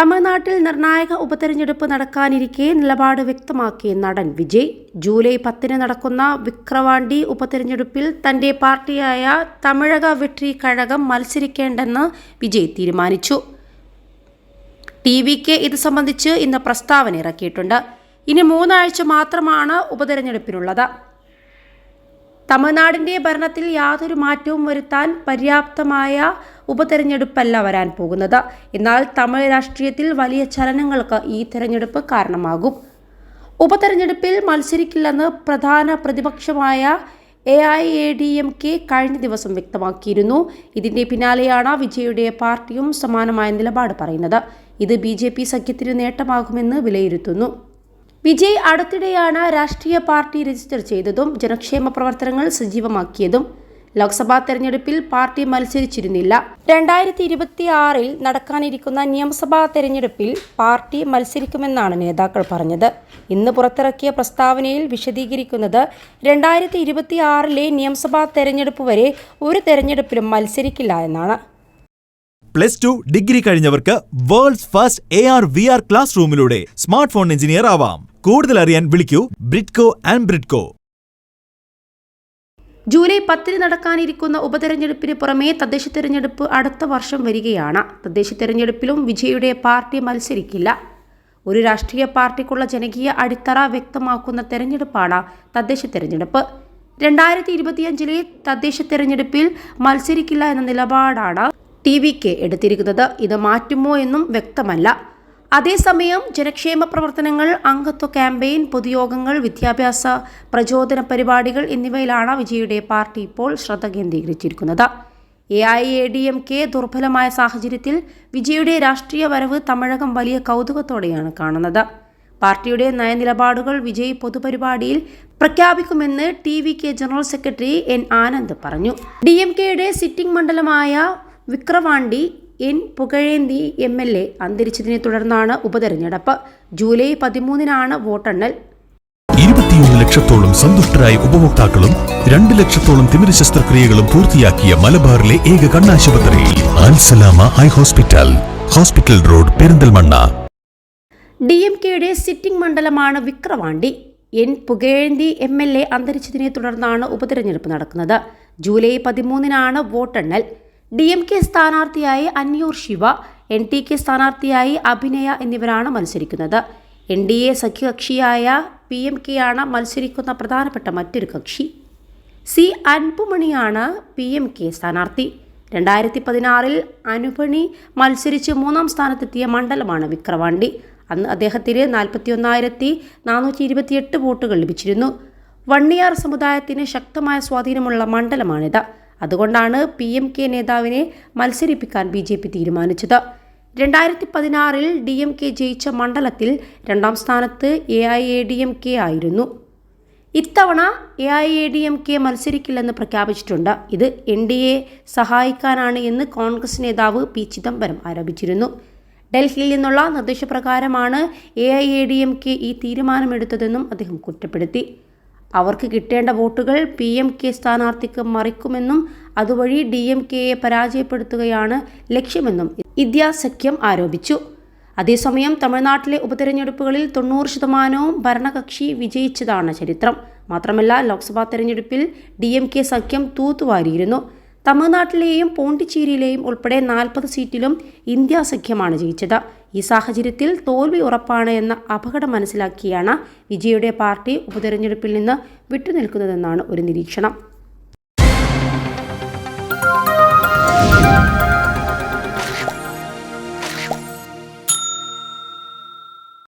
തമിഴ്നാട്ടിൽ നിർണായക ഉപതെരഞ്ഞെടുപ്പ് നടക്കാനിരിക്കെ നിലപാട് വ്യക്തമാക്കിയ നടൻ വിജയ്. ജൂലൈ പത്തിന് നടക്കുന്ന വിക്രവാണ്ടി ഉപതെരഞ്ഞെടുപ്പിൽ തന്റെ പാർട്ടിയായ തമിഴക വെട്രി കഴകം മത്സരിക്കേണ്ടെന്ന് വിജയ് തീരുമാനിച്ചു. ടി വിക്ക് ഇത് സംബന്ധിച്ച് ഇന്ന് പ്രസ്താവന ഇറക്കിയിട്ടുണ്ട്. ഇനി മൂന്നാഴ്ച മാത്രമാണ് ഉപതെരഞ്ഞെടുപ്പിനുള്ളത്. തമിഴ്നാടിന്റെ ഭരണത്തിൽ യാതൊരു മാറ്റവും വരുത്താൻ പര്യാപ്തമായ ഉപതെരഞ്ഞെടുപ്പല്ല വരാൻ പോകുന്നത്. എന്നാൽ തമിഴ് രാഷ്ട്രീയത്തിൽ വലിയ ചലനങ്ങൾക്ക് ഈ തെരഞ്ഞെടുപ്പ് കാരണമാകും. ഉപതെരഞ്ഞെടുപ്പിൽ മത്സരിക്കില്ലെന്ന് പ്രധാന പ്രതിപക്ഷമായ A I A D M K കഴിഞ്ഞ ദിവസം വ്യക്തമാക്കിയിരുന്നു. ഇതിന്റെ പിന്നാലെയാണ് വിജയുടെ പാർട്ടിയും സമാനമായ നിലപാട് പറയുന്നത്. ഇത് ബി ജെ പി സഖ്യത്തിന് നേട്ടമാകുമെന്ന് വിലയിരുത്തുന്നു. വിജയ് അടുത്തിടെയാണ് രാഷ്ട്രീയ പാർട്ടി രജിസ്റ്റർ ചെയ്തതും ജനക്ഷേമ പ്രവർത്തനങ്ങൾ സജീവമാക്കിയതും. ലോക്സഭാ തെരഞ്ഞെടുപ്പിൽ പാർട്ടി മത്സരിച്ചിരുന്നില്ല. രണ്ടായിരത്തി ഇരുപത്തി ആറിൽ നടക്കാനിരിക്കുന്ന നിയമസഭാ തെരഞ്ഞെടുപ്പിൽ പാർട്ടി മത്സരിക്കുമെന്നാണ് നേതാക്കൾ പറഞ്ഞത്. ഇന്ന് പുറത്തിറക്കിയ പ്രസ്താവനയിൽ വിശദീകരിക്കുന്നത് രണ്ടായിരത്തി ഇരുപത്തി ആറിലെ നിയമസഭാ തെരഞ്ഞെടുപ്പ് വരെ ഒരു തെരഞ്ഞെടുപ്പിലും മത്സരിക്കില്ല എന്നാണ്. Plus two degree കഴിഞ്ഞവർക്ക് world's first A R V R class റൂമിലൂടെ smart phone engineer ആവാം. കൂടുതൽ അറിയാൻ വിളിക്കൂ ബ്രിഡ്കോ ആൻഡ് ബ്രിഡ്കോ. ജൂലൈ പത്തിന് നടക്കാനിരിക്കുന്ന ഉപതെരഞ്ഞെടുപ്പിന് പുറമേ തദ്ദേശ തെരഞ്ഞെടുപ്പ് അടുത്ത വർഷം വരികയാണ്. തദ്ദേശ തെരഞ്ഞെടുപ്പിലും വിജയുടെ പാർട്ടി മത്സരിക്കില്ല. ഒരു രാഷ്ട്രീയ പാർട്ടിക്കുള്ള ജനകീയ അടിത്തറ വ്യക്തമാക്കുന്ന തെരഞ്ഞെടുപ്പാണ് തദ്ദേശ തെരഞ്ഞെടുപ്പ്. രണ്ടായിരത്തി ഇരുപത്തിയഞ്ചിലെ തദ്ദേശ തെരഞ്ഞെടുപ്പിൽ മത്സരിക്കില്ല എന്ന നിലപാടാണ് ടി വി കെ എടുത്തിരിക്കുന്നത്. ഇത് മാറ്റുമോ എന്നും വ്യക്തമല്ല. അതേസമയം ജനക്ഷേമ പ്രവർത്തനങ്ങൾ അംഗത്വ ക്യാമ്പയിൻ പൊതുയോഗങ്ങൾ വിദ്യാഭ്യാസ പ്രചോദന പരിപാടികൾ എന്നിവയിലാണ് വിജയുടെ പാർട്ടി ഇപ്പോൾ ശ്രദ്ധ കേന്ദ്രീകരിച്ചിരിക്കുന്നത്. A I A D M K ദുർബലമായ സാഹചര്യത്തിൽ വിജയുടെ രാഷ്ട്രീയ വരവ് തമിഴകം വലിയ കൗതുകത്തോടെയാണ് കാണുന്നത്. പാർട്ടിയുടെ നയനിലപാടുകൾ വിജയ് പൊതുപരിപാടിയിൽ പ്രഖ്യാപിക്കുമെന്ന് T V K general secretary N Anand പറഞ്ഞു. ഡി എം കെയുടെ സിറ്റിംഗ് മണ്ഡലമായ Vikravandi N Pugazhenthi M L A അന്തരിച്ചതിനെ തുടർന്നാണ് ഉപതെരഞ്ഞെടുപ്പ്. ജൂലൈ പതിമൂന്നിനാണ് വോട്ടെണ്ണൽ. ഇരുപത്തിയൊന്ന് ലക്ഷത്തോളം സന്തുഷ്ടരായ ഉപഭോക്താക്കളും രണ്ട് ലക്ഷത്തോളം തിമിര ശസ്ത്രക്രിയകളും പൂർത്തിയാക്കിയ മലബാറിലെ ഏക കണ്ണാശുപത്രി Alsalama eye hospital hospital road Perinthalmanna. D M കെയുടെ സിറ്റിംഗ് മണ്ഡലമാണ് Vikravandi. N Pugazhenthi M L A അന്തരിച്ചതിനെ തുടർന്നാണ് ഉപതെരഞ്ഞെടുപ്പ് നടക്കുന്നത്. ജൂലൈ പതിമൂന്നിനാണ് വോട്ടെണ്ണൽ. ഡി എം കെ സ്ഥാനാർത്ഥിയായി Anniyur Siva N T K സ്ഥാനാർത്ഥിയായി അഭിനയ എന്നിവരാണ് മത്സരിക്കുന്നത്. എൻ ഡി എ സഖ്യകക്ഷിയായ പി എം കെ ആണ് മത്സരിക്കുന്ന പ്രധാനപ്പെട്ട മറ്റൊരു കക്ഷി. സി അൻപുമണിയാണ് പി എം കെ സ്ഥാനാർത്ഥി. രണ്ടായിരത്തി പതിനാറിൽ അനുപണി മത്സരിച്ച് മൂന്നാം സ്ഥാനത്തെത്തിയ മണ്ഡലമാണ് വിക്രവാണ്ടി. അന്ന് അദ്ദേഹത്തിന് നാൽപ്പത്തി ഒന്നായിരത്തി നാനൂറ്റി ഇരുപത്തിയെട്ട് വോട്ടുകൾ ലഭിച്ചിരുന്നു. വണ്ണിയാർ സമുദായത്തിന് ശക്തമായ സ്വാധീനമുള്ള മണ്ഡലമാണിത്. അതുകൊണ്ടാണ് പി എം കെ നേതാവിനെ മത്സരിപ്പിക്കാൻ ബി ജെ പി തീരുമാനിച്ചത്. രണ്ടായിരത്തി പതിനാറിൽ ഡി എം കെ ജയിച്ച മണ്ഡലത്തിൽ രണ്ടാം സ്ഥാനത്ത് A I A D M K ആയിരുന്നു. ഇത്തവണ A I A D M K മത്സരിക്കില്ലെന്ന് പ്രഖ്യാപിച്ചിട്ടുണ്ട്. ഇത് എൻ ഡി എ സഹായിക്കാനാണ് എന്ന് കോൺഗ്രസ് നേതാവ് പി ചിദംബരം ആരോപിച്ചിരുന്നു. ഡൽഹിയിൽ നിന്നുള്ള നിർദ്ദേശപ്രകാരമാണ് A I A D M K ഈ തീരുമാനമെടുത്തതെന്നും അദ്ദേഹം കുറ്റപ്പെടുത്തി. അവർക്ക് കിട്ടേണ്ട വോട്ടുകൾ പി എം കെ സ്ഥാനാർത്ഥിക്ക് മറിക്കുമെന്നും അതുവഴി ഡി എം കെയെ പരാജയപ്പെടുത്തുകയാണ് ലക്ഷ്യമെന്നും സഖ്യം ആരോപിച്ചു. അതേസമയം തമിഴ്നാട്ടിലെ ഉപതെരഞ്ഞെടുപ്പുകളിൽ തൊണ്ണൂറ് ശതമാനവും ഭരണകക്ഷി വിജയിച്ചതാണ് ചരിത്രം. മാത്രമല്ല ലോക്സഭാ തെരഞ്ഞെടുപ്പിൽ ഡി എം കെ സഖ്യം തൂത്തുവാരിയിരുന്നു. തമിഴ്നാട്ടിലെയും പോണ്ടിച്ചേരിയിലെയും ഉൾപ്പെടെ നാൽപ്പത് സീറ്റിലും ഇന്ത്യാ സഖ്യമാണ് ജയിച്ചത്. ഈ സാഹചര്യത്തിൽ തോൽവി ഉറപ്പാണ് എന്ന അപകടം മനസ്സിലാക്കിയാണ് വിജയുടെ പാർട്ടി ഉപതെരഞ്ഞെടുപ്പിൽ നിന്ന് വിട്ടുനിൽക്കുന്നതെന്നാണ് ഒരു നിരീക്ഷണം.